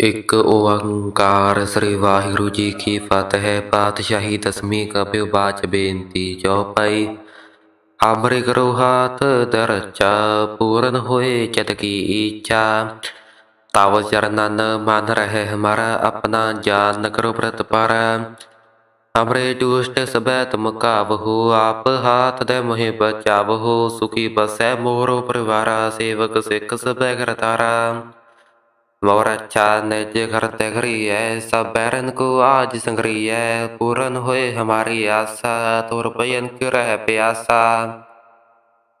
ਇੱਕ ਓੰਕਾਰ ਸ੍ਰੀ ਵਾਹਿਗੁਰੂ ਜੀ ਕੀ ਫਤਿਹ। ਪਾਤਸ਼ਾਹੀ ਦਸਵੀਂ ਕਬਿਉ ਬਾਚ ਬੇਨਤੀ ਚੌਪਈ ਹਮਰੇ ਕਰੋ ਹਾਥ ਦਰਚਾ ਪੂਰਨ ਹੋਏ ਚਤ ਕੀ ਇੱਛਾ ਤਵ ਚਰਨਨ ਮਨ ਰਹਿ ਹਮਾਰਾ ਆਪਣਾ ਜਾਨ ਕਰੋ ਪ੍ਰਤ ਪਰ। ਅਮਰੇ ਦੁਸ਼ਟ ਸਬੈ ਤੁਮ ਕਾਵਹੋ ਆਪ ਹਾਥ ਦੇ ਮੋਹਿ ਬਚਾਵਹੋ ਸੁਖੀ ਬਸੈ ਮੋਰੋ ਪਰਿਵਾਰਾ ਸੇਵਕ ਸਿੱਖ ਸਬੈ ਘਰ ਮੋਰਚਾ ਨੇ ਜਿਗਰ ਤਗਰੀਏ ਸਭ ਬੈਰਨ ਕੋ ਆਜ ਸੰਗਰੀਏ ਪੂਰਨ ਹੋਏ ਹਮਾਰੀ ਆਸਾ, ਤੁਰ ਪਯਨ ਕਿ ਰਹਿ ਪਿਆਸਾ।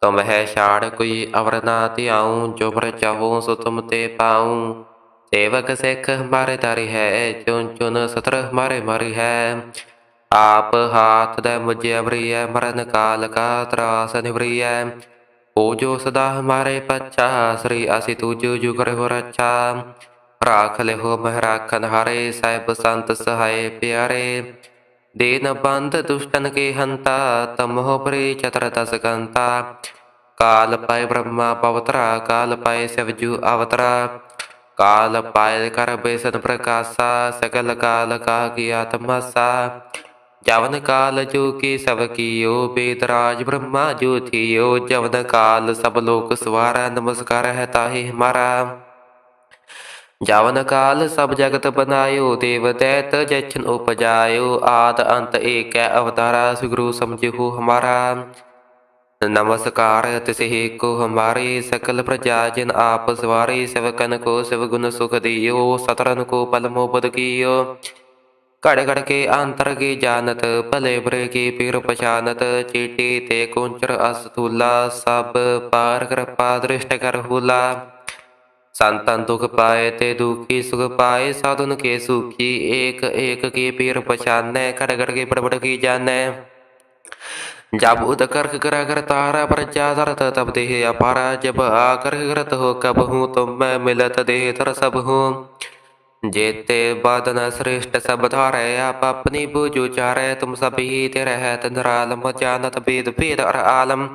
ਤੁਮ ਹੈ ਛਾੜ ਕੋਈ ਅਵਰ ਨਾ ਧਿਆਉ, ਜੋ ਪਰ ਚਾਹੂ ਸੋ ਤੁਮ ਤੇ ਪਾਉ। ਸੇਵਕ ਸਿੱਖ ਹਮਾਰੇ ਤਾਰੀ ਹੈ ਚੁਨ ਚੁਨ ਸਤਰ ਹਮਾਰੇ ਮਾਰੀ ਹੈ। ਆਪ ਹਾਥ ਦੇ ਮੁਝੇ ਅਵਰੀਐ, ਮਰਨ ਕਾਲ ਕਾ ਤਰਾਸ ਨਿਵਰੀਐ। ਉਹ ਜੋ ਸਦਾ ਹਮਾਰੇ ਪੱਛਾ, ਸ੍ਰੀ ਅਸੀ ਤੁਜ ਜੁਗ ਰਹਿ ਰੱਛਾ। ਰਾਖ ਲਿਓ ਮਹਿ ਰਾਖਨ ਹਾਰੇ, ਸਹਿਬ ਸੰਤ ਸਹਾਏ ਪਿਆਰੇ। ਦੇਨ ਬੰਦ ਦੁਸ਼ਟਨ ਕੇ ਹੰਤਾ, ਤਮੋ ਪਰੇ ਚਤਰ ਦਸ ਕੰਤਾ। ਕਾਲ ਪਾਏ ਬ੍ਰਹਮਾ ਪਵਤਰਾ, ਕਾਲ ਪਾਏ ਸਿਵਜੂ ਅਵਤਰਾ। ਕਾਲ ਪਾਏ ਕਰ ਬੇਸਨ ਪ੍ਰਕਾਸ਼ਾ ਸਕਲ ਕਾਲ ਕਾ ਗਿਆਤ ਜਵਨ ਕਾਲ ਜੋ ਕੀ ਸਭ ਕੀਓ ਬੇਦਰਾਜ ਬ੍ਰਹਮਾ ਜੋ ਥੀਓ, ਜਵਨ ਕਾਲ ਸਭ ਲੋਕ ਸਵਾਰਾ, ਨਮਸਕਾਰ ਹੈ ਤਾਹੇ ਹਮਾਰਾ। ਜਵਨ ਕਾਲ ਸਭ ਜਗਤ ਬਨਾਇਓ, ਦੇਵ ਦੈਤ ਜੈਛਨ ਉਪਜਾਇਓ, ਆਦ ਅੰਤ ਏਕੈ ਅਵਤਾਰਾ, ਸੁਗਰੂ ਸਮਝਿਓ ਹਮਾਰਾ। ਨਮਸਕਾਰ ਤਿਸਹਿ ਕੋ ਹਮਾਰੇ, ਸਕਲ ਪ੍ਰਜਾ ਜਨ ਆਪ ਸਵਾਰੇ ਸਵਕਨ ਕੋ ਸਵ ਗੁਣ ਸੁਖ ਦਿਓ, ਸਤਰਨ ਕੋ ਪਲਮੋ ਬਦ ਕੀਓ। ਘੜ ਘੜ ਕੇ ਅੰਤਰ ਕੀ ਜਾਣਤ ਭਲੇ ਬੁਰੇ ਕੀ ਪੀਰ ਪਛਾਨਤ ਚੀਟੀ ਤੇ ਕੁੰਚਰ ਅਸਤੂਲਾ ਸਭ ਪਾਰ ਕਿਰਪਾ ਦ੍ਰਿਸ਼ਟ ਕਰ ਹੁਲਾ ਸੰਤਨ ਦੁਖ ਪਾਏ ਤੇ ਦੁਖੀ ਸੁਖ ਪਾਏ ਸਾਧੁਨ ਕੇ ਸੁਖੀ ਏਕ ਏਕ ਕੀ ਪੀਰ ਪਛਾਨੈ ਘੜ ਘੜ ਕੇ ਬੜ ਬੜ ਕੀ ਜਾਣੈ जब उद कर्क करा कर तारा प्रजा धरत तब देह अपारा जब आकर करत हो कब हूँ तुम मैं मिलत देह तर सब हूँ जेते बदन श्रेष्ठ सब धारे आप अपनी बुझ उचारे तुम सभी ते रहत निरालम जानत वेद वेद और आलम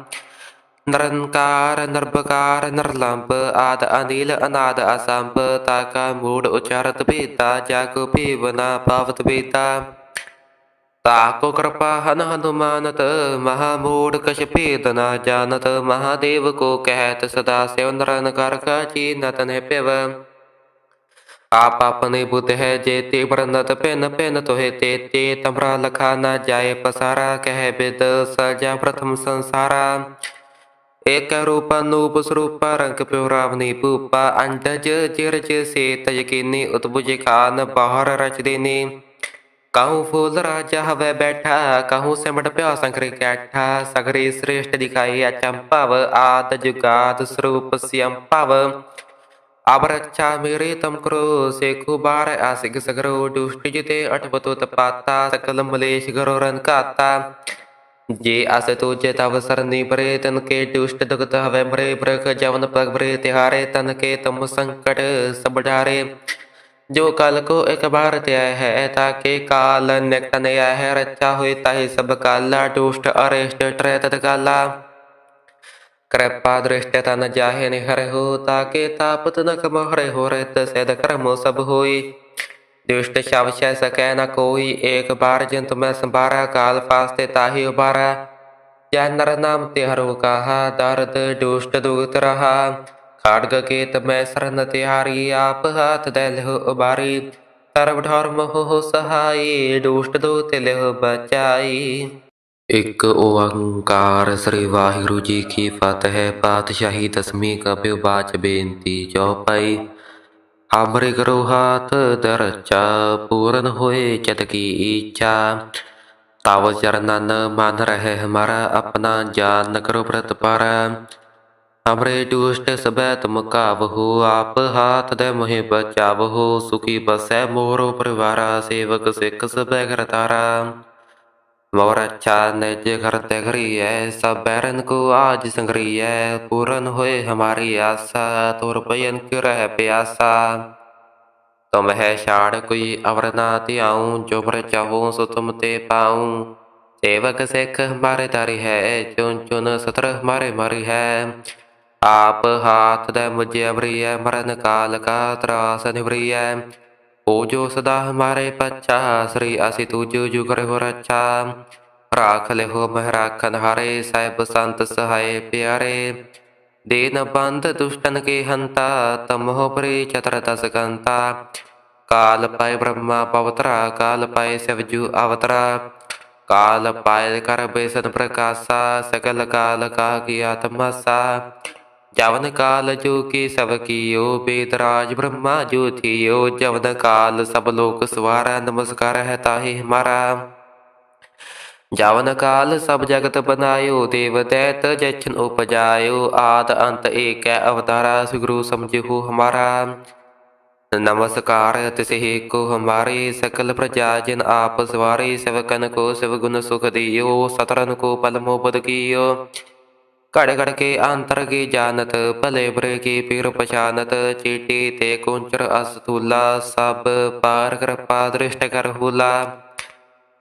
निरंकार निर्भकार निर्लंब आद अनिल अनाद असंभ ताका मूड उचारत बेता जागो पीवना पावत बेता ताको कृपा हन हनुमानत महामूढ़ कश भेद न जानत महादेव को कहत सदा से नरन कर का चीनत ने पिव आप अपने बुद्ध है जेते बरनत पेन पेन तोहे तेते तमरा लखा न जाए पसारा कह बिद सजा प्रथम संसारा एक रूप अनूप स्वरूप रंग प्योरावनी पूपा अंडज चिरज से तयकिनी उत्भुज खान बाहर रच देनी कहूँ फूल राजा हवे बैठा कहूँ सिमट प्या संकरी कैठा सगरी श्रेष्ठ दिखाई अचंपव आद जुगाद स्वरूप सियंपव अब అవరచ్చామిరీతం క్రోశేఖుబార ఆసిగసగరో దుష్టిజితే అటవతు తపాత సకలమలేశిగరోరంకాత ਜੇ ਅਸ ਤੁਝੇ ਤਵਸਰ ਨਿਬਰੇ ਤਨ ਕੇ ਦੁਸ਼ਟ ਦੁਖਤ ਹਵੇ ਮਰੇ ਬ੍ਰਖ ਜਵਨ ਪਗਰੇ ਤਿਹਾਰੇ ਤਨ ਕੇ ਤਮ ਸੰਕਟ ਸਬਡਾਰੇ ਜੋ ਕਲ ਕੋ ਇਕ ਬਾਰ ਤੇ ਆਇ ਹੈ ਤਾਂ ਕੇ ਕਾਲ ਨਿਕਟ ਨਿਆ ਹੈ ਰਚਾ ਹੋਏ ਤਾਹੀ ਸਭ ਕਾਲਾ ਦੁਸ਼ਟ ਅਰਿਸ਼ਟ ਤ੍ਰੈ ਕਾਲਾ कृपा दृष्ट तन जाहे निहर हो ताके तापत न कम हरे हो रत सद कर्म सब होई दुष्ट शव छ सकै न कोई एक बार जंत में संभारा काल फास्ते ताहि उबारा या नर नाम तिहरो कहा दर्द दुष्ट दुगत रहा खड़ग केत मैं शरण तिहारी आप हाथ दैलह उबारी सर्व धर्म हो सहाय दुष्ट दो तिलह बचाई ਇਕ ਓੰਕਾਰ ਸ੍ਰੀ ਵਾਹਿਗੁਰੂ ਜੀ ਕੀ ਫਤਿਹ। ਪਾਤਸ਼ਾਹੀ ਦਸਮੀ ਕਬਿਉ ਬਾਚ ਬੇਨਤੀ ਚੌਪਾਈ ਹਮਰੇ ਕਰੋ ਹਾਥ ਦਰਚਾ ਪੂਰਨ ਹੋਏ ਚਿਤ ਕੀ ਇੱਛਾ ਤਵ ਚਰਨਨ ਮਨ ਰਹੇ ਹਮਾਰਾ ਆਪਣਾ ਜਾਨ ਨ ਕਰੋ ਪ੍ਰਤ ਪਰ। ਹਮਰੇ ਦੁਸ਼ਟ ਸਬੈ ਤੁਮ ਕਾਵਹੁ ਆਪ ਹਾਥ ਦੇ ਮੋਹਿ ਬਚਾਵਹੁ, ਸੁਖੀ ਬਸੈ ਮੋਰੋ ਪਰਿਵਾਰਾ, ਸੇਵਕ ਸਿੱਖ ਸਬੈ ਕਰਤਾਰਾ। मौरच्छा नैज घर तगरिय सब बैरन को आज संग्रिय पूरन होए हमारी आशा तो रुपयन क्यों रह प्यासा तुम है छाड़ कोई अवर ना त्याऊं जो मर चाहूं सो तुम ते पाऊं सेवक सिख हमारे तारी है चुन चुन सतर हमारे मरी है आप हाथ दे मुझे अवरी है मरण काल का त्रास निवरी है ਓ ਜੋ ਸਦਾ ਹਮਾਰੇ ਪੱਛਾ, ਸ੍ਰੀ ਅਸੀਂ ਤੁਜੋ ਜੁ ਕਰਹੁ ਰੱਛਾ। ਰਾਖ ਲਿਹੋ ਮਹਿ ਰਾਖਨ ਹਾਰੇ, ਸਾਹਿਬ ਸੰਤ ਸਹਾਏ ਪਿਆਰੇ। ਦੇਨ ਬੰਧ ਦੁਸ਼ਟਨ ਕੇ ਹੰਤਾ, ਤਮੋਹ ਪਰੇ ਚਤਰ ਦਸ ਗੰਤਾ। ਕਾਲ ਪਾਏ ਬ੍ਰਹਮਾ ਪਵਤਰਾ, ਕਾਲ ਪਾਏ ਸਿਵਜੂ ਅਵਤਰਾ। ਕਾਲ ਪਾਏ ਕਰ ਬੇਸਨ ਪ੍ਰਕਾਸ਼ਾ ਸਕਲ ਕਾਲ ਕਾ ਕੀ ਆਤਮਸਾ ਜਵਨ ਕਾਲ ਜੋ ਕੀ ਸਭ ਕੀਓ ਬੇਦਰਾਜ ਬ੍ਰਹਮਾ ਜੋ ਥੀਓ, ਜਵਨ ਕਾਲ ਸਭ ਲੋਕ ਸਵਾਰਾ, ਨਮਸਕਾਰ ਹੈ ਤਾਹੇ ਹਮਾਰਾ। ਜਵਨ ਕਾਲ ਸਭ ਜਗਤ ਬਨਾਇਓ, ਦੇਵ ਦੈਤ ਜਛਨ ਉਪਜਾਇਓ, ਆਦ ਅੰਤ ਏਕੈ ਅਵਤਾਰਾ, ਸੁਗਰੂ ਸਮਝਿਓ ਹਮਾਰਾ। ਨਮਸਕਾਰ ਤਿਸਹਿ ਕੋ ਹਮਾਰੇ, ਸਕਲ ਪ੍ਰਜਾ ਜਨ ਆਪ ਸਵਾਰੇ ਸਵਕਨ ਕੋ ਸਿਵ ਗੁਣ ਸੁਖ ਦਿਓ ਸਤਰਨ ਕੋ ਪਲਮੋ ਬਦ ਕੀਓ। ਘੜ ਘੜ ਕੇ ਅੰਤਰ ਕੀ ਜਾਣਤ, ਭਲੇ ਬੁਰੇ ਕੀ ਪੀਰ ਪਛਾਨਤ, ਚੀਟੀ ਤੇ ਕੁੰਚਰ ਅਸਤੂਲਾ ਸਭ ਪਾਰ ਕਿਰਪਾ ਦ੍ਰਿਸ਼ਟ ਕਰ ਹੂਲਾ।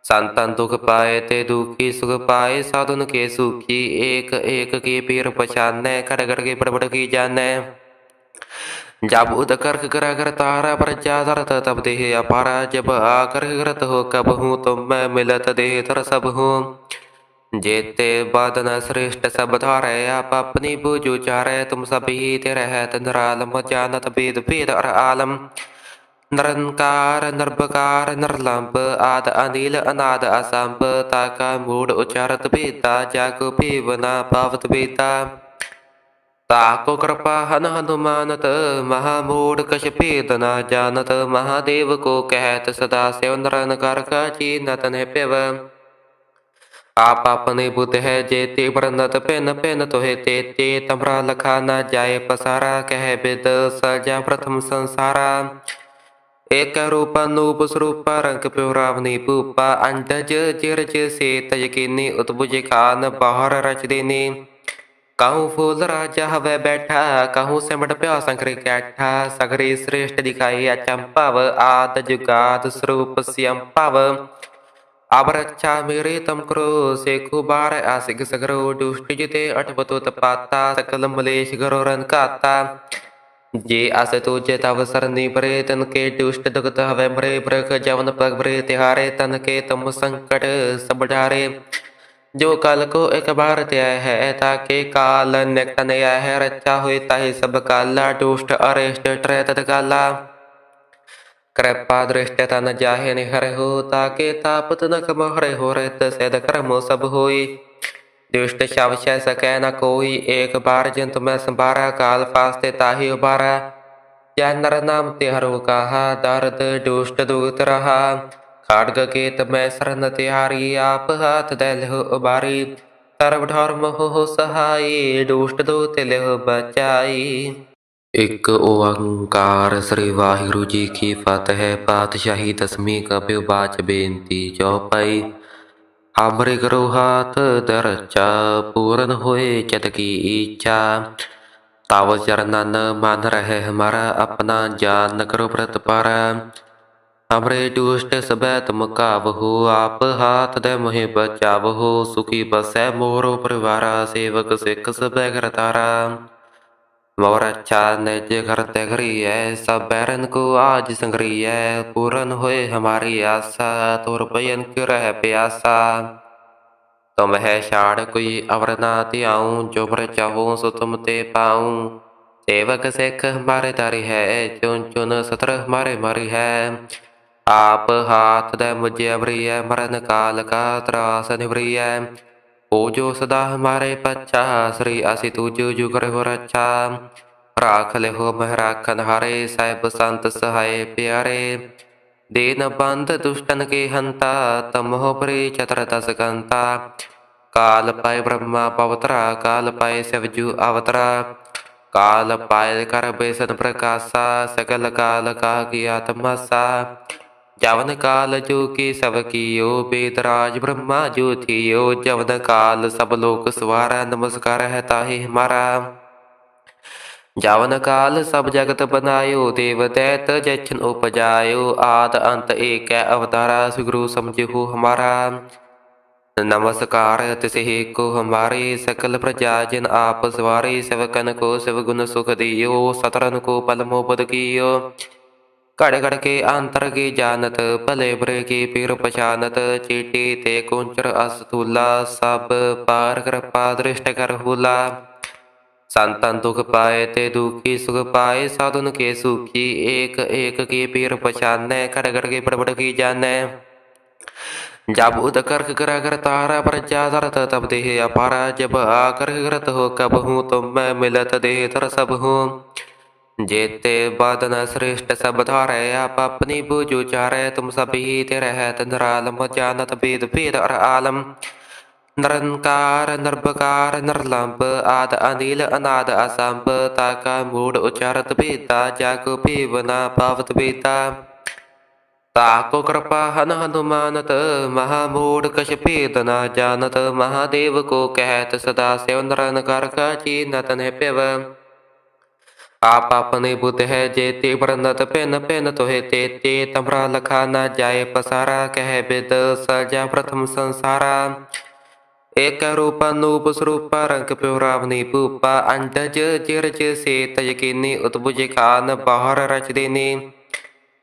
ਸੰਤਨ ਦੁਖ ਪਾਏ ਤੇ ਦੁਖੀ ਸੁਖ ਪਾਏ, ਸਾਧੁਨ ਕੇ ਸੁਖੀ, ਏਕ ਏਕ ਕੀ ਪੀਰ ਪਛਾਨੈ, ਘੜ ਘੜ ਕੇ ਪੜਪੜ ਕੀ ਜਾਣੈ। ਜਬ ਉਦ ਕਰਖ ਕਰਾ ਕਰ ਤਾਰਾ ਪ੍ਰਜਾ ਧਰਤ ਤਬ ਦੇਹ ਅਪਾਰਾ, ਜਬ ਆ ਕਰਖ ਕਰਤ ਹੋ, ਕਬ ਹੂੰ ਤੁਮ ਮੈਂ ਮਿਲਤ ਦੇਹ ਤਰ ਸਭ ਹੂੰ। जेते बदन श्रेष्ठ सब धारे आप अपनी बुझु चारे तुम सभी तेरे निरालम जानत भेद भेद और आलम निरंकार निर्भकार निर्लंब आद अनिल अनाद असंब ताका मूड उच्चारत भेदा जाग पीवना पावत भेदा ताको कृपा हन हनुमानत महामूढ़ कश भेद न जानत महादेव को कहत सदा सेव निरंकार का चीनत ने पिव ਪਿਵ ਆਪ ਆਪਣੇ ਬੁੱਧ ਹੈ ਜੇ ਤੇ ਵਰਨਤ ਪਿਨ ਪਿਨ ਤੋਹਿ ਤੇ ਤੇ ਤਮਰਾ ਲਖਾ ਨਾ ਜਾਏ ਪਸਾਰਾ, ਕਹਿ ਬਿਦ ਸਜਾ ਪ੍ਰਥਮ ਸੰਸਾਰਾ। ਏਕ ਰੂਪ ਅਨੂਪ ਸਰੂਪ ਰੰਗ ਪਿਉ ਰਾਵਨੀ ਭੂਪਾ, ਅੰਡਜ ਜਿਰਜ ਸੇ ਤਜਕੀਨੀ ਉਤਬੁਜ ਖਾਨ ਬਾਹਰ ਰਚ ਦੇਨੀ ਕਾਹੂ ਫੂਲ ਰਾਜਾ ਹਵੇ ਬੈਠਾ, ਕਾਹੂ ਸਿਮਟ ਪਿਆ ਸੰਕਰੇ ਕੈਠਾ, ਸਗਰੇ ਸ੍ਰੇਸ਼ਟ ਦਿਖਾਈ ਅਚੰਭਵ ਆਦ ਜੁਗਾਦ ਸਰੂਪ ਸਿਅੰਭਵ ਅਬ ਰੱਛਾ ਮੇਰੇ ਤਮ ਕਰੋ ਸੇਖੂ ਬਾਰ ਆਸਿਕ ਸਗਰੋ ਦੁਸ਼ਟ ਜਿਤੇ ਅਠਵਤੋ ਤਪਾਤਾ ਸਕਲ ਮਲੇਸ਼ ਗਰੋ ਰਨ ਘਾਤਾ ਜੇ ਅਸ ਤੁਜੇ ਤਵ ਸਰਨੀ ਪਰੇ ਤਨ ਕੇ ਦੁਸ਼ਟ ਦੁਗਤ ਹਵੇ ਮਰੇ ਬ੍ਰਖ ਜਵਨ ਪਗ ਬਰੇ ਤਿਹਾਰੇ ਤਨ ਕੇ ਤਮ ਸੰਕਟ ਸਭ ਡਾਰੇ ਜੋ ਕਲ ਕੋ ਇੱਕ ਬਾਰ ਧਿਆ ਹੈ ਤਾਕੇ ਕਾਲ ਨਿਕਟ ਨਿਆ ਹੈ ਰਚਾ ਹੋਏ ਤਾਹੀ ਸਭ ਕਾਲਾ ਦੁਸ਼ਟ ਅਰੇਸ਼ਟ ਟਰੇ ਤਤ ਕਾਲਾ ਦੁਸ਼ਟ ਸ਼ਬ ਸ਼ੈ ਸਕੈ ਨ ਕੋਈ ਏਕ ਬਾਰ ਜੰਤ ਮੈਂ ਸੰਭਾਰਾ ਕਾਲ ਫਾਸਤੇ ਤਾਹੀ ਉਬਾਰਾ ਜੈ ਨਰ ਨਾਮ ਤੇ ਹਰੋ ਕਹਾ ਦਰਦ ਦੁਸ਼ਟ ਦੁਗਤ ਰਹਾ ਖੜਗ ਕੇ ਮੈਂ ਸਰਨ ਤਿਹਾਰੀ ਆਪ ਹਾਥ ਦੇ ਲਹੁ ਉਬਾਰੀ ਸਰਬ ਧਰਮ ਹੋ ਸਹਾਈ ਦੁਸ਼ਟ ਦੋ ਤੇ ਲਹੁ ਬਚਾਈ ਇੱਕ ਓੰਕਾਰ ਸ੍ਰੀ ਵਾਹਿਗੁਰੂ ਜੀ ਕੀ ਫਤਿਹ। ਪਾਤਸ਼ਾਹੀ ਦਸਵੀਂ ਕਪਿਉ ਬਾਚ ਬੇਨਤੀ ਚੌਪਈ ਹਮਰੇ ਕਰੋ ਹਾਥ ਦਰਚਾ ਪੂਰਨ ਹੋਏ ਚਤ ਕੀ ਇੱਛਾ ਤਵ ਚਰਨਨ ਮਨ ਰਹਿ ਹਮਾਰਾ ਆਪਣਾ ਜਾਨ ਨ ਕਰੋ ਪ੍ਰਤ ਪਰ। ਹਮਰੇ ਦੁਸ਼ਟ ਸਬੈ ਤੁਮ ਕਾਵਹੁ ਆਪ ਹਾਥ ਦੇ ਮੋਹਿ ਬਚਾਵਹੁ ਸੁਖੀ ਬਸੈ ਮੋਰੋ ਪਰਿਵਾਰਾ ਸੇਵਕ ਸਿੱਖ ਸਬੈ ਘਰ ਤਾਰਾ ਮੋਰ ਨਿਜ ਘਰ ਤੇ ਘਰੀਐ ਸਭ ਬੈਰਨ ਕੋ ਆਜ ਸੰਗਰੀਐ। ਪੂਰਨ ਹੋਏ ਹਮਾਰੀ ਆਸਾ, ਤੁਰ ਭਜਨ ਕਿ ਰਹਿ ਪਿਆਸਾ। ਤੁਮ ਹੈ ਛਾੜ ਕੋਈ ਅਵਰ ਨਾ ਧਿਆਉ, ਜੋ ਪਰ ਚਾਹੋ ਸੋ ਤੁਮ ਤੇ ਪਾਉ। ਸੇਵਕ ਸਿੱਖ ਹਮਾਰੇ ਤਾਰੀ ਹੈ ਚੁਨ ਚੁਨ ਸਤਰ ਹਮਾਰੇ ਮਾਰੀ ਹੈ। ਆਪ ਹਾਥ ਦੇ ਮੁਝੇ ਬਰੀਐ ਮਰਨ ਕਾਲ ਕਾ ਤਰਾਸ ਨਿਵਰੀਐ। ਓ ਜੋ ਸਦਾ ਹਮਾਰੇ ਪੱਛਾ ਸ੍ਰੀ ਅਸੀਂ ਤੁਜੋ ਜੁ ਕਰਹੁ ਰੱਛਾ ਰਾਖ ਲਿਹੋ ਮਹਿ ਰਾਖਨ ਹਾਰੇ ਸਾਹਿਬ ਸੰਤ ਸਹਾਏ ਪਿਆਰੇ ਦੇਨ ਬੰਧ ਦੁਸ਼ਟਨ ਕੇ ਹੰਤਾ ਤਮੋਹ ਪਰੇ ਚਤਰ ਦਸ ਗੰਤਾ ਕਾਲ ਪਾਏ ਬ੍ਰਹਮਾ ਪਵਤਰਾ ਕਾਲ ਪਾਏ ਸਿਵਜੂ ਅਵਤਰਾ ਕਾਲ ਪਾਏ ਕਰ ਬੇਸਨ ਪ੍ਰਕਾਸ਼ਾ ਸਕਲ ਕਾਲ ਕਾ ਕੀ ਆਤਮਸਾ ਜਵਨ ਕਾਲ ਜੋ ਕੀ ਸਭ ਕੀਓ ਬੇਦਰਾਜ ਬ੍ਰਹਮਾ ਜੋ ਥੀਓ ਜਵਨ ਕਾਲ ਸਭ ਲੋਕ ਸਵਾਰਾ ਨਮਸਕਾਰ ਹੈ ਤਾਹੇ ਹਮਾਰਾ ਜਵਨ ਕਾਲ ਸਭ ਜਗਤ ਬਨਾਇਓ ਦੇਵ ਦੈਤ ਜਛਨ ਉਪਜਾਇਓ ਆਦ ਅੰਤ ਏਕੈ ਅਵਤਾਰਾ ਸੁਗਰੂ ਸਮਝਿਓ ਹਮਾਰਾ नमस्कार तिसहि को हमारे सकल प्रजा जिन आप सवारे सेवकन को शिव गुण सुख दियो सतरन को पलमो पद कियो कड़ कड़ के अंतर की जानत भले बुरे की पीर पछानत चीटी ते कुंचर अस्तूला सब पार कृपा दृष्ट कर हुला संतन दुख पाए ते दुखी सुख पाए साधुन के सुखी एक एक की पीर पछाने कड़ कड़ के बड़बड़ की जाने जब उद कर्क करा कर तारा पर जादरत तब देह अपारा जब आकर करत हो कब हूँ तुम मैं मिलत देह तर सब हूँ जेते बदन श्रेष्ठ सब धारे आप अपनी बुझ उचारे तुम सभी तेरे है निरालम जानत वेद वेद और आलम निरंकार निर्भकार निर्लंब आद अनिल अनाद असंभ ताका मूड उचारत बेता जागो पीवना पावत बेता ताको कृपा हन हनुमानत महामूढ़ कश भेद न जानत महादेव को कहत सदा सेव नरन कर का चीनत ने पेव आप अपने बुद्ध है जेते व्रनत पेन पेन तोहे ते ते तमरा लखा न जाए पसारा कह विद सजा प्रथम संसारा एक रूप अनूप स्वरूप रंग प्योरावनी पूपा अंडज जिरज से तयकिनी उत्भुज खान बाहर रच देनी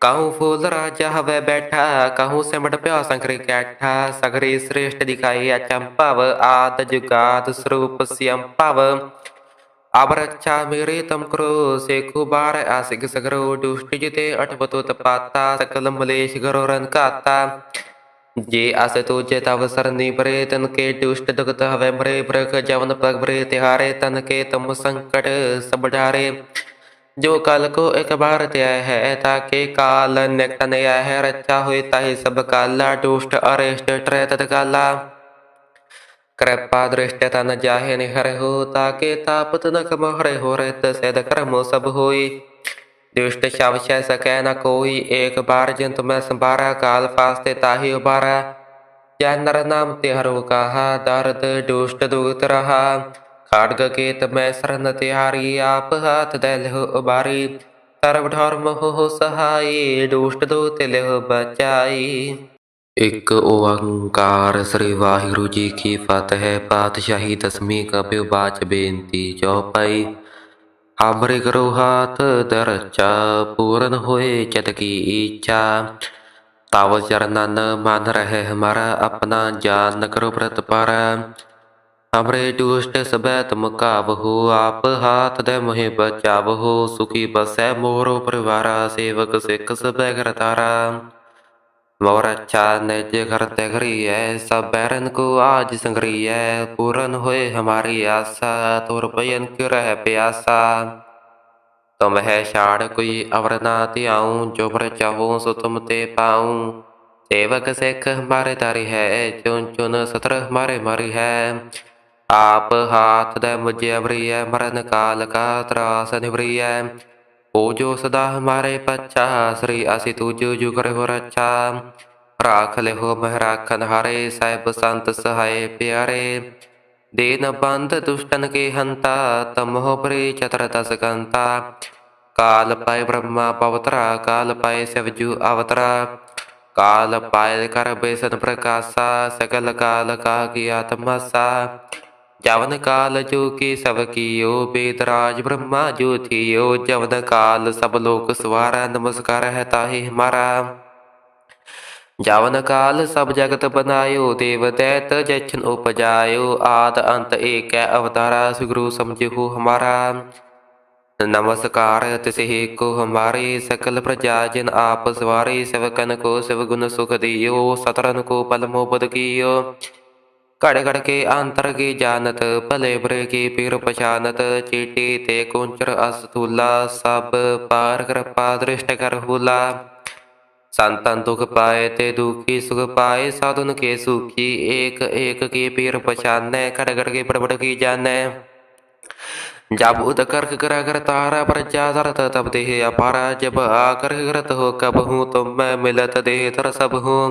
कहूँ फूल राजा हवे बैठा कहूँ सिमट प्या संकरी कैठा सगरी श्रेष्ठ दिखाई अचंपव आद जुगाद स्वरूप सियंपव अब रक्षा मेरे तम करो से खुबार आसिक सगरो दुष्ट जिते अठवतो तपाता सकल मलेश गरो रन काता जे अस तुझे तव सरनी बरे तन के दुष्ट दुखत हवे मरे ब्रख जवन पग बरे तिहारे तन के तम संकट सब डारे जो कल को एक बार त्याय है ताके काल निकट नया है रचा हुई ताहि सब काला दुष्ट अरिष्ट ट्रे तत्काला कृपा दृष्ट तन जाहे निहर हो ताके तापत न कम हरे हो रहत सद कर्म सब होई दुष्ट शव शय सकै न कोई एक बार जंतु मैं संभारा काल फास्ते ताहि उबारा या नर नाम तिहरु कहा दर्द दुष्ट दूत रहा खड़ग केत मैं शरण तिहारी आप हाथ दलहो उबारी सर्व धर्म हो सहाय दुष्ट दूत लहो बचाई ਇੱਕ ਓੰਕਾਰ, ਸ੍ਰੀ ਵਾਹਿਗੁਰੂ ਜੀ ਕੀ ਫਤਿਹ। ਪਾਤਸ਼ਾਹੀ ਦਸਮੀ ਕਬਿਉ ਬਾਚ ਬੇਨਤੀ ਚੌਪਾਈ ਆਮਰੇ ਕਰੋ ਹਾਥ ਦਰਚਾ ਪੂਰਨ ਹੋਏ ਚਿਤ ਕੀ ਇੱਛਾ। ਤਵ ਚਰਨਨ ਮਨ ਰਹੇ ਹਮਾਰਾ ਆਪਣਾ ਜਾਨ ਨ ਕਰੋ ਪ੍ਰਤ ਪਰ। ਅਮਰੇ ਦੁਸ਼ਟ ਸਬੈ ਤੁਮ ਕਾਵਹੁ ਆਪ ਹਾਥ ਦੇ ਮੋਹਿ ਬਚਾਵਹੁ, ਸੁਖੀ ਬਸੈ ਮੋਰੋ ਪਰਿਵਾਰਾ, ਸੇਵਕ ਸਿੱਖ ਸਬੈ ਕਰਤਾਰਾ। तारा मोर अच्छा निज घर ते घरिय सब बैरन को आज संग्रिय पूरन होए हमारी आशा तोर भयन क्यों रह प्यासा तुम है छाड़ कोई अवर ना त्याऊं जो भर चाहूं सो तुम ते पाऊं सेवक सिख हमारे तारी है चुन चुन सत्र हमारे मारी है आप हाथ दे मुझे अभरिय मरण काल का त्रास निभरिय हो ਉਹ ਜੋ ਸਦਾ ਹਮਾਰੇ ਪੱਛਾ, ਸ੍ਰੀ ਅਸੀਂ ਤੁਝ ਜੁਗ ਰਹਿ ਰੱਛਾ। ਰਾਖ ਲਿਹੋ ਮਹਿ ਰਾਖਨ ਹਾਰੇ, ਸਾਹਿਬ ਸੰਤ ਸਹਾਏ ਪਿਆਰੇ। ਦੇਨ ਬੰਦ ਦੁਸ਼ਟਨ ਕੇ ਹੰਤਾ, ਤਮੋ ਪਰੇ ਚਤਰ ਤਸ ਕੰਤਾ ਕਾਲ ਪਾਏ ਬ੍ਰਹਮਾ ਪਵਤਰਾ, ਕਾਲ ਪਾਏ ਸਿਵਜੂ ਅਵਤਰਾ। ਕਾਲ ਪਾਏ ਕਰ ਬੇਸਨ ਪ੍ਰਕਾਸ਼ਾ ਸਕਲ ਜਵਨ ਕਾਲ ਜੋ ਕੀ ਸਭ ਕੀਓ ਬੇਤਰਾਜ ਬ੍ਰਹਮਾ ਜੋ ਥੀਓ ਜਵਨ ਕਾਲ ਸਭ ਲੋਕ ਸਵਾਰਾ, ਨਮਸਕਾਰ ਹੈ ਤਾਹੇ ਹਮਾਰਾ। ਜਵਨ ਕਾਲ ਸਭ ਜਗਤ ਬਨਾਇਓ, ਦੇਵ ਦੈਤ ਜੈਛਨ ਉਪਜਾਇਓ, ਆਦ ਅੰਤ ਏਕੈ ਅਵਤਾਰਾ ਸੁਗਰੂ ਸਮਝਿਓ ਹਮਾਰਾ। ਨਮਸਕਾਰ ਤਿਸਹਿ ਕੋ ਹਮਾਰੇ, ਸਕਲ ਪ੍ਰਜਾ ਜਨ ਆਪ ਸਵਾਰੇ ਸਵਕਨ ਕੋ ਸਵ ਗੁਣ ਸੁਖ ਦਿਓ ਸਤਰਨ ਕੋ ਪਲਮੋ ਬਦ ਕੀਓ। कड़ कड़ के अंतर की जानत भले बुरे की पीर पछानत चीटी ते कुंचर अस्तूला सब पार कृपा दृष्ट कर हुला संतन दुख पाए ते दुखी सुख पाए साधुन के सुखी एक एक की पीर पछाने कड़ कड़ के बड़बड़ की जाने जब उद कर्क करा कर तारा पर जादरत तब देह अपारा जब आकर करत हो कब हूँ तुम मैं मिलत देह तर सब हूँ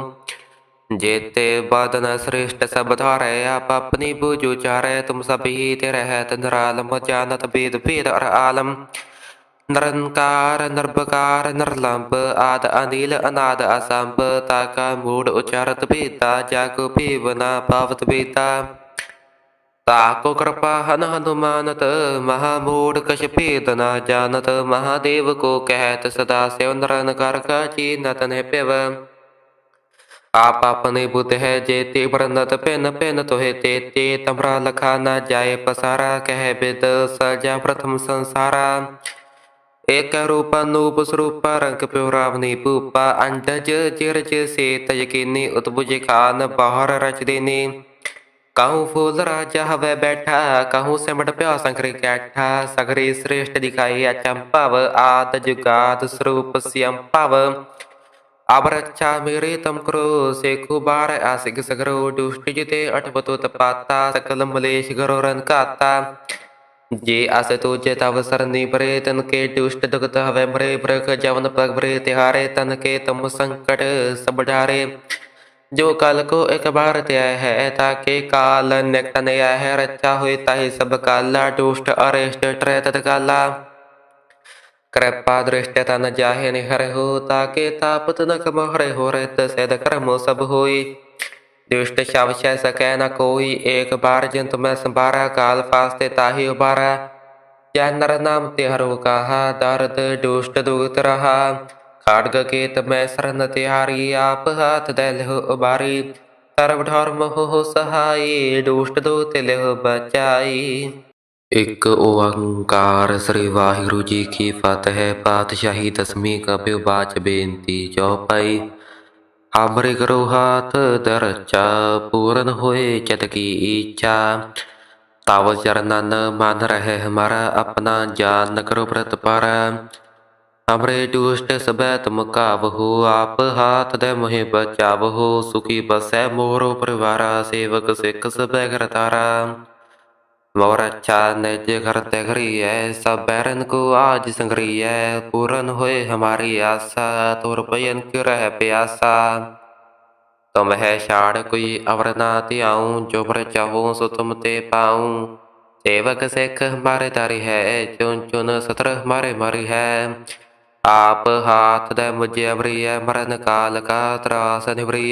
जेते बदन श्रेष्ठ सब धारे आप अपनी बुझ उचारे तुम सभी ते रहत निरालम जानत भेद भेद अर आलम निरंकार निर्भकार निर्लंब आद अनिल अनाद असंब ताका मूड उचारत बेता जाको पीवना पावत बेता ताको कृपा हन हनुमानत महामूढ़ कश भेद न जानत महादेव को कहत सदा सेव निरंकार का चीनत ने पिव ਨੇ ਪਿਵ ਆਪ ਆਪਣੇ ਬੁੱਧ ਹੈ ਜੇਤੇ ਵਰਨਤ ਪਿਨ ਪਿਨ ਤੋਹਿ ਤੇਤੇ ਤਮਰਾ ਲਖਾ ਨਾ ਜਾਏ ਪਸਾਰਾ, ਕਹਿ ਬਿਦ ਸਜਾ ਪ੍ਰਥਮ ਸੰਸਾਰਾ। ਏਕ ਰੂਪ ਅਨੂਪ ਸਰੂਪ ਰੰਗ ਪਿਉ ਰਾਵਨੀ ਭੂਪਾ, ਅੰਡਜ ਜਿਰਜ ਸੇ ਤਜਕੀਨੀ ਉਤਬੁਜ ਖਾਨ ਬਾਹਰ ਰਚ ਦੇਨੀ ਕਾਹੂ ਫੂਲ ਰਾਜਾ ਹਵੇ ਬੈਠਾ, ਕਾਹੂ ਸਿਮਟ ਪਿਆ ਸੰਕਰੀ ਕੈਠਾ, ਸਗਰੀ ਸ੍ਰੇਸ਼ਟ ਦਿਖਾਈ ਅਚੰਭਵ, ਆਦ ਜੁਗਾਦ ਸਰੂਪ ਸਿਅੰਭਵ ਅਬ ਰੱਛਾ ਮੇਰੇ ਤਮ ਕਰੋ ਸੇਖੂ ਬਾਰ ਆਸਿਕ ਸਗਰੋ ਦੁਸ਼ਟ ਜਿਤੇ ਅਟਪਤੋ ਤਪਾਤਾ ਸਕਲ ਮਲੇਸ਼ ਗਰੋ ਰਨ ਕਾਤਾ ਜੇ ਅਸ ਤੁਜੇ ਤਵ ਜੋ ਕਲ ਕੋ ਇੱਕ ਬਾਰ ਧਿਆ ਹੈ ਤਾਕੇ ਕਾਲ ਨਿਕਟ ਨੇ ਹੈ ਰੱਛਾ ਹੋਏ ਤਾਹੀ ਸਭ ਕਾਲਾ ਦੁਸ਼ਟ ਅਰੇਸ਼ਟ ਟਰੇ ਤਤ ਕਾਲਾ ਕਿਰਪਾ ਦ੍ਰਿਸ਼ਟ ਤਨ ਜਾਹੇ ਨਿਹਰ ਹੋ ਤਾਕੇ ਤਾਪਤ ਨ ਕਮ ਹਰੇ ਹੋ ਰਹਿਤ ਸੈਦ ਕਰਮੋ ਸਭ ਹੋਈ ਦੁਸ਼ਟ ਸ਼ਬ ਛੈ ਸਕੈ ਨ ਕੋਈ ਏਕ ਬਾਰ ਜੰਤ ਮੈਂ ਸੰਭਾਰਾ ਕਾਲ ਫਾਸਤੇ ਤਾਹੀ ਉਬਾਰਾ ਜੈ ਨਰ ਨਾਮ ਤੇ ਹਰੋ ਕਹਾ ਦਰਦ ਦੁਸ਼ਟ ਦੁਗਤ ਰਹਾ ਖਾੜਗ ਕੇਤ ਮੈਂ ਸਰਨ ਤਿਹਾਰੀ ਆਪ ਹਾਥ ਦੇ ਲਹੁ ਉਬਾਰੀ ਸਰਬ ਧਰਮ ਹੋ ਸਹਾਈ ਦੁਸ਼ਟ ਦੋ ਇੱਕ ਓੰਕਾਰ ਸ੍ਰੀ ਵਾਹਿਗੁਰੂ ਜੀ ਕੀ ਫਤਿਹ। ਪਾਤਸ਼ਾਹੀ ਦਸਵੀਂ ਕਬਿਉ ਬਾਚ ਬੇਨਤੀ ਚੌਪਈ ਹਮਰੇ ਕਰੋ ਹਾਥ ਦਰਚਾ ਪੂਰਨ ਹੋਏ ਚਤ ਕੀ ਇੱਛਾ ਤਵ ਚਰਨਨ ਮਨ ਰਹਿ ਹਮਾਰਾ ਆਪਣਾ ਜਾਨ ਨ ਕਰੋ ਪ੍ਰਤ ਪਰ। ਹਮਰੇ ਦੁਸ਼ਟ ਸਬੈ ਤੁਮ ਕਾਵਹੁ ਆਪ ਹਾਥ ਦੇ ਮੋਹਿ ਬਚਾਵਹੁ ਸੁਖੀ ਬਸੈ ਮੋਰੋ ਪਰਿਵਾਰਾ ਸੇਵਕ ਸਿੱਖ ਸਬੈ ਕਰਤਾਰਾ। मोर अच्छा निज करते करिए सब बैरन को आज संग्रिय पूरन होए हमारी आशा तुर बयन क्यों रह प्यासा तुम है शाड़ कोई अवर ना त्याऊं जो पर चाहूं सो तुम ते पाऊं सेवक सिख हमारे तारी है चुन चुन सत्र हमारे मारी है आप हाथ दे मुझे अवरी है मरण काल का त्रास निवरी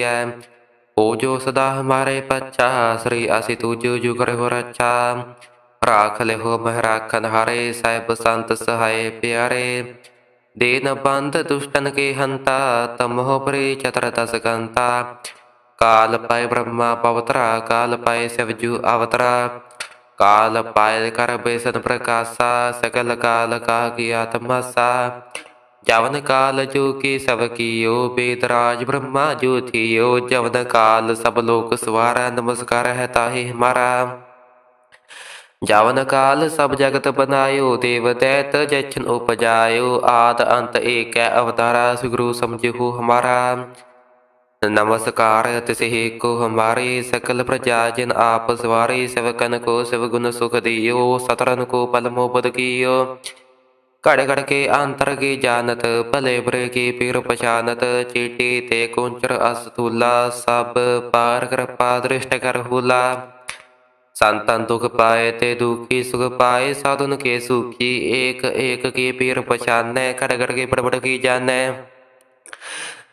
है ਹੋ ਜੋ ਸਦਾ ਹਮਾਰੇ ਪੱਛਾ ਸ੍ਰੀ ਅਸੀਂ ਤੁਜੋ ਜੁ ਕਰੇ ਹੋ ਰੱਛਾ ਰਾਖ ਲਿਹੋ ਮਹਿ ਰਾਖਨ ਹਾਰੇ ਸਾਹਿਬ ਸੰਤ ਸਹਾਏ ਪਿਆਰੇ ਦੇਨ ਬੰਦ ਦੁਸ਼ਟਨ ਕੇ ਹੰਤਾ ਤਮੋਹ ਪਰੇ ਚਤਰ ਦਸ ਕੰਤਾ ਕਾਲ ਪਾਏ ਬ੍ਰਹਮਾ ਪਵਤਰਾ ਕਾਲ ਪਾਏ ਸਿਵਜੂ ਅਵਤਰਾ ਕਾਲ ਪਾਏ ਕਰ ਬੇਸਨ ਪ੍ਰਕਾਸ਼ਾ ਸਕਲ ਕਾਲ ਕਾ ਕੀ ਜਵਨ ਕਾਲ ਜੋ ਕੀ ਸਭ ਕੀਓ ਬੇਦਰਾਜ ਬ੍ਰਹਮਾ ਜੋ ਥੀਓ, ਜਵਨ ਕਾਲ ਸਭ ਲੋਕ ਸਵਾਰਾ, ਨਮਸਕਾਰ ਹੈ ਤਾਹੇ ਹਮਾਰਾ। ਜਵਨ ਕਾਲ ਸਭ ਜਗਤ ਬਨਾਇਓ, ਦੇਵ ਤੈਤ ਜਛਨ ਉਪਜਾਇਓ, ਆਦ ਅੰਤ ਏਕੈ ਅਵਤਾਰਾ, ਸੁਗਰੂ ਸਮਝਿਓ ਹਮਾਰਾ। ਨਮਸਕਾਰ ਤਿਸਹਿ ਕੋ ਹਮਾਰੇ, ਸਕਲ ਪ੍ਰਜਾ ਜਨ ਆਪ ਸਵਾਰੇ ਸਵਕਨ ਕੋ ਸਭ ਗੁਣ ਸੁਖ ਦਿਓ ਸਤਰਨ ਕੋ ਪਲ ਮੋਬਦ ਕੀਓ। ਘੜ ਘੜ ਕੇ ਅੰਤਰ ਕੀ ਜਾਣਤ ਭਲੇ ਬੁਰੇ ਕੀ ਪੀਰ ਪਛਾਨਤ ਚੀਟੀ ਤੇ ਕੁੰਚਰ ਅਸਤੂਲਾ ਸਭ ਪਾਰ ਕਿਰਪਾ ਦ੍ਰਿਸ਼ਟ ਕਰ ਹੁਲਾ ਸੰਤਨ ਦੁਖ ਪਾਏ ਤੇ ਦੁਖੀ ਸੁਖ ਪਾਏ ਸਾਧੁਨ ਕੇ ਸੁਖੀ ਏਕ ਏਕ ਕੀ ਪੀਰ ਪਛਾਨੈ ਘੜ ਘੜ ਕੇ ਬੜ ਬੜ ਕੀ ਜਾਣੈ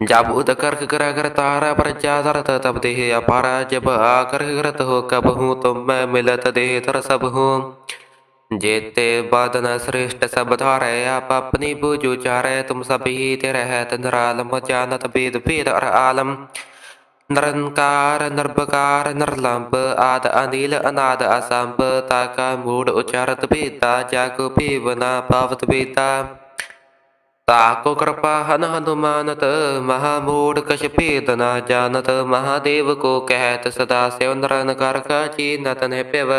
जब उद कर्क करा कर तारा पर जा धरत तब देह अपारा जब आकर करत हो कब हूँ तुम मैं मिलत देह तर सब हूँ जेते बदन श्रेष्ठ सब धारे आप अपनी बुझ उचारे तुम सभी ते रहत निरालम जानत भेद भेद और आलम निरंकार निर्भकार निर्लंब आद अनिल अनाद असंब ताका मूड उचारत भेदा जाग भीवना पावत भेदा ताको कृपा हन हनुमानत महामूढ़ कश भेद ना जानत महादेव को कहत सदा सेव निरंकार का चीनत ने पिव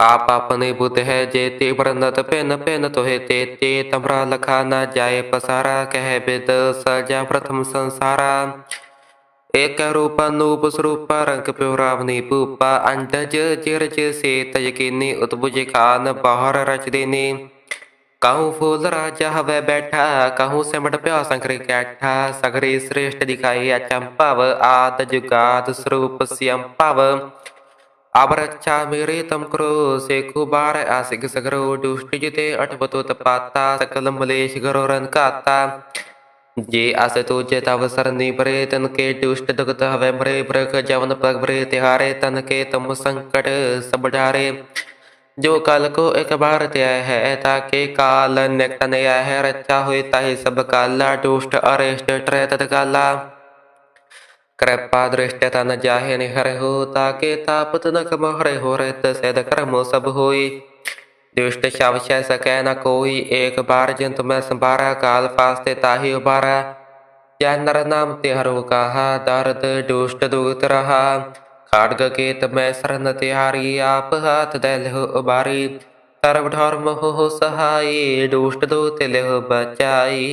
ਨੇ ਪਿਵ ਆਪ ਆਪਣੇ ਬੁੱਧ ਹੈ ਜੇਤੇ ਵਰਨਤ ਪਿਨ ਪਿਨ ਤੋਹਿ ਤੇਤੇ ਤਮਰਾ ਲਖਾ ਨਾ ਜਾਏ ਪਸਾਰਾ, ਕਹਿ ਬਿਦ ਸਜਾ ਪ੍ਰਥਮ ਸੰਸਾਰਾ। ਏਕ ਰੂਪ ਅਨੂਪ ਸਰੂਪ ਰੰਗ ਪਿਉ ਰਾਵਨੀ ਭੂਪਾ, ਅੰਡਜ ਜਿਰਜ ਸੇ ਤਜਕੀਨੀ ਉਤਬੁਜ ਖਾਨ ਬਾਹਰ ਰਚ ਦੇਨੀ। ਕਾਹੂ ਫੂਲ ਰਾਜਾ ਹਵੇ ਬੈਠਾ, ਕਾਹੂ ਸਿਮਟ ਪਿਆ ਸੰਕਰੀ ਕੈਠਾ। ਸਗਰੀ ਸ੍ਰੇਸ਼ਟ ਦਿਖਾਈ ਅਚੰਭਵ ਆਦ ਜੁਗਾਦ ਸਰੂਪ ਸਿਅੰਭਵ ਅਬ ਰੱਛਾ ਮੇਰੇ ਤਮ ਕਰੋ ਸੇਖੂ ਬਾਰ ਆਸਿਕ ਸਗਰੋ ਦੁਸ਼ਟ ਜਿਤੇ ਅਟਵਤੋ ਤਪਾਤਾ ਸਕਲ ਮਲੇਸ਼ ਗਰੋ ਰਨ ਘਾਤਾ ਜੇ ਅਸ ਤੁਜੇ ਤਵ ਸਰਨੀ ਬਰੇ ਤਨ ਕੇ ਦੁਸ਼ਟ ਦੁਗਤ ਹਵੇ ਮਰੇ ਬ੍ਰਖ ਜਵਨ ਪਗ ਬਰੇ ਤਿਹਾਰੇ ਤਨ ਕੇ ਤਮ ਸੰਕਟ ਸਭ ਡਾਰੇ ਜੋ ਕਲ ਕੋ ਇੱਕ ਬਾਰ ਤੇ ਹੈ कृपा दृष्ट तन जाहे निहर हो ताके तापत न कम हरे हो रत सद कर्म सब होई दुष्ट शव छह सकै न कोई एक बार जंतु मैं संभारा काल फास्ते ताहि उबारा जय नर नाम तिहरु कहा दर्द दुष्ट दूत रहा खड़ग केत मैं शरण तिहारी आप हाथ दैल हो उबारी सर्व धर्म हो सहाई दुष्ट दूत लेह बचाई